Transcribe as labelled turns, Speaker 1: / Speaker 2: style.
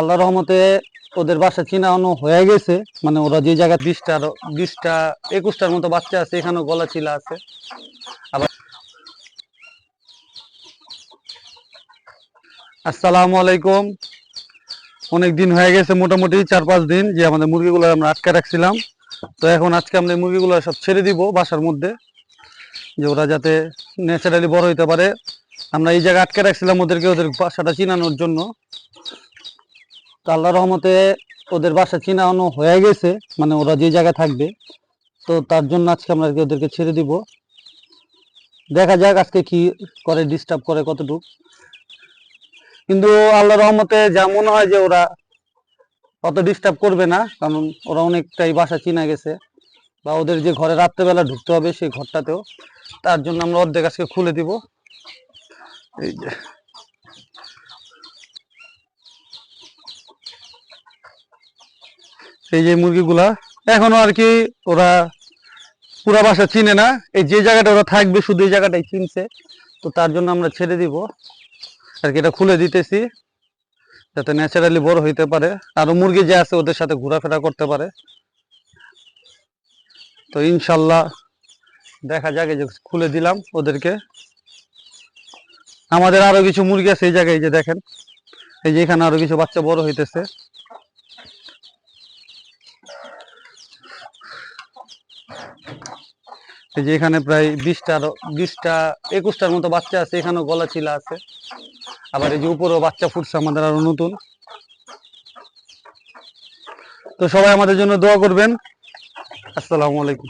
Speaker 1: আল্লাহ রহমতে ওদের বাসা চিনানো হয়ে গেছে। মানে ওরা যে জায়গায় বিশটা বিশটা, একুশটার মতো বাচ্চা আছে, এখানেও গলা চিলা আছে। আবার আসসালামু আলাইকুম। অনেক দিন হয়ে গেছে, মোটামুটি চার পাঁচ দিন যে আমাদের মুরগিগুলো আমরা আটকে রাখছিলাম। তো এখন আজকে আমরা মুরগিগুলো সব ছেড়ে দিব বাসার মধ্যে, যে ওরা যাতে ন্যাচারালি বড় হইতে পারে। আমরা এই জায়গায় আটকে রাখছিলাম ওদেরকে, ওদের বাসাটা চিনানোর জন্য। তো আল্লাহ রহমতে ওদের বাসা চিনানো হয়ে গেছে মানে ওরা যে জায়গায় থাকবে। তো তার জন্য আজকে আমরা ওদেরকে ছেড়ে দিব। দেখা যাক আজকে কি করে ডিস্টার্ব করে কতটুকু। কিন্তু আল্লাহ রহমতে যা মনে হয় যে ওরা অত ডিস্টার্ব করবে না, কারণ ওরা অনেকটাই বাসা চিনা গেছে। বা ওদের যে ঘরে রাত্রেবেলা ঢুকতে হবে সেই ঘরটাতেও। তার জন্য আমরা অর্ধেক আজকে খুলে দিব। এই যে। এই যে মুরগিগুলা, এখনও আর কি ওরা পুরা বাসা চিনে না। এই যে জায়গাটা ওরা থাকবে, শুধু এই জায়গাটাই চিনছে। তো তার জন্য আমরা ছেড়ে দিব। আর কি এটা খুলে দিতেছি, যাতে ন্যাচারালি বড় হইতে পারে। আরও মুরগি যে আছে, ওদের সাথে ঘোরাফেরা করতে পারে। তো ইনশাল্লাহ দেখা যাক যে খুলে দিলাম ওদেরকে। আমাদের আরও কিছু মুরগি আছে এই জায়গায় যে দেখেন। এই যে এখানে আরও কিছু বাচ্চা বড় হইতেছে। এই যে এখানে প্রায় বিশটার, বিশটা, একুশটার মতো বাচ্চা আছে, এখানেও গলা চিলা আছে। আবার এই যে উপরেও বাচ্চা ফুটছে, আমাদের আরও নতুন। তো সবাই আমাদের জন্য দোয়া করবেন। আসসালামু আলাইকুম।